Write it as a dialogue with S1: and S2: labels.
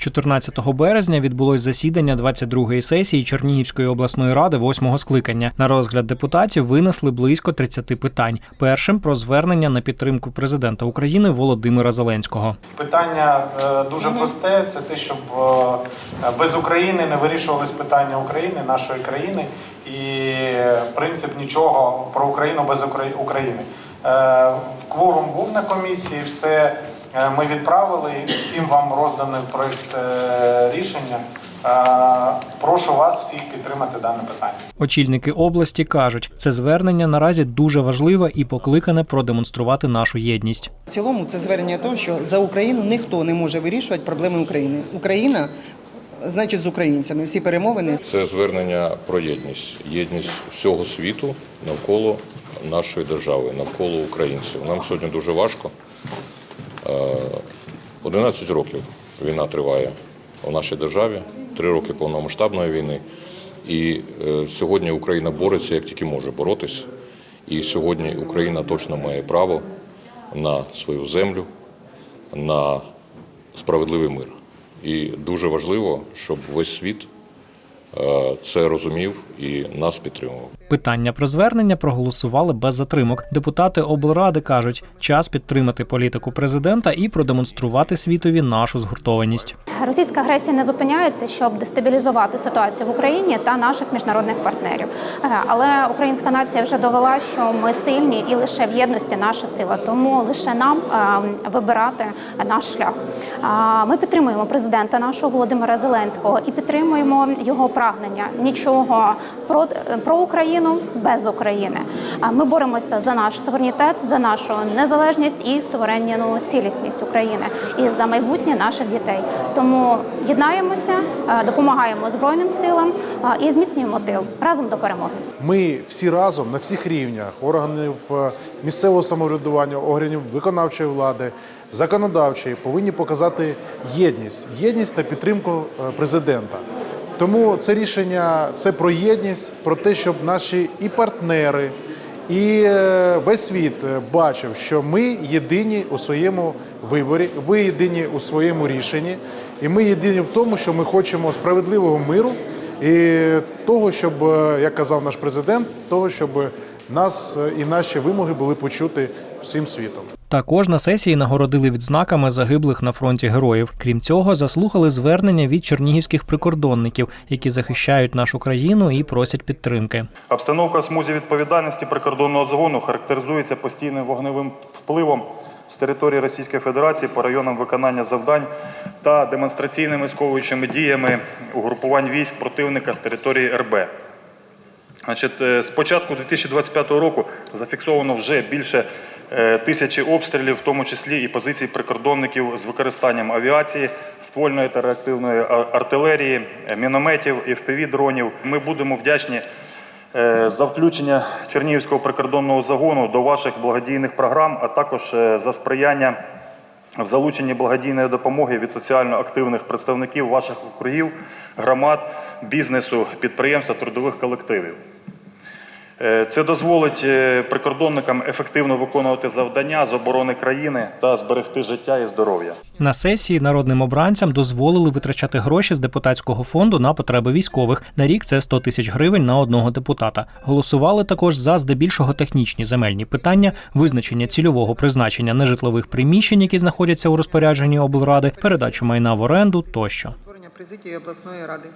S1: 14 березня відбулось засідання 22-ї сесії Чернігівської обласної ради 8-го скликання. На розгляд депутатів винесли близько 30 питань. Першим про звернення на підтримку президента України Володимира Зеленського.
S2: Питання е, дуже просте: це те, щоб е, без України не вирішувались питання України, нашої країни, і е, принцип нічого про Україну без України. Кворум був на комісії, все ми відправили. Всім вам розданий проект е, рішення. Е, Прошу вас всіх підтримати дане питання.
S1: Очільники області кажуть, це звернення наразі дуже важливе і покликане продемонструвати нашу єдність.
S3: В цілому це звернення того, що за Україну ніхто не може вирішувати проблеми України. Україна значить з українцями. Всі перемовини
S4: Це звернення про єдність, єдність всього світу навколо нашої держави, навколо українців. Нам сьогодні дуже важко. Е, 11 років війна триває у нашій державі, 3 роки повномасштабної війни. І е, сьогодні Україна бореться як тільки може боротись. І сьогодні Україна точно має право на свою землю, на справедливий мир. І дуже важливо, щоб весь світ е, це розумів і нас підтримував.
S1: Питання про звернення проголосували без затримок. Депутати облради кажуть, час підтримати політику президента і продемонструвати світові нашу згуртованість.
S5: Російська агресія не зупиняється, щоб дестабілізувати ситуацію в Україні та наших міжнародних партнерів. Е, Але українська нація вже довела, що ми сильні і лише в єдності наша сила. Тому лише нам е, вибирати наш шлях. Ми підтримуємо президента нашого Володимира Зеленського і підтримуємо його прагнення нічого про, про Україну без України. Ми боремося за наш суверенітет, за нашу незалежність і суверенну цілісність України і за майбутнє наших дітей. Тому єднаємося, е, допомагаємо збройним силам е, і зміцнюємо тил разом до перемоги.
S6: Ми всі разом на всіх рівнях органів е, місцевого самоврядування, органів виконавчої влади, законодавчої повинні показати єдність, єдність та підтримку президента. Тому це рішення це про єдність, про те, щоб наші і партнери, і е, весь світ е, бачив, що ми єдині у своєму виборі, ви єдині у своєму рішенні, і ми єдині в тому, що ми хочемо справедливого миру і того, щоб, е, як казав наш президент, того, щоб нас е, і наші вимоги були почуті всім світом.
S1: Також на сесії нагородили відзнаками загиблих на фронті героїв. Крім цього, заслухали звернення від чернігівських прикордонників, які захищають нашу країну і просять підтримки.
S7: Обстановка в смузі відповідальності прикордонного загону характеризується постійним вогневим впливом з території Російської Федерації по районам виконання завдань та демонстраційними сковуючими діями угрупувань військ противника з території РБ. Значить, е, з початку 2025 року зафіксовано вже більше е, тисячі обстрілів, в тому числі і позицій прикордонників з використанням авіації, ствольної та реактивної артилерії, е, мінометів і FPV-дронів. Ми будемо вдячні за включення Чернігівського прикордонного загону до ваших благодійних програм, а також за сприяння в залученні благодійної допомоги від соціально активних представників ваших округів, громад, бізнесу, підприємств та трудових колективів. Е, Це дозволить е, прикордонникам ефективно виконувати завдання з оборони країни та зберегти життя і здоров'я.
S1: На сесії народним обранцям дозволили витрачати гроші з депутатського фонду на потреби військових. На рік це 100 тисяч гривень на одного депутата. Голосували також за здебільшого технічні земельні питання, визначення цільового призначення нежитлових приміщень, які знаходяться у розпорядженні облради, передачу майна в оренду тощо.
S3: президії обласної ради.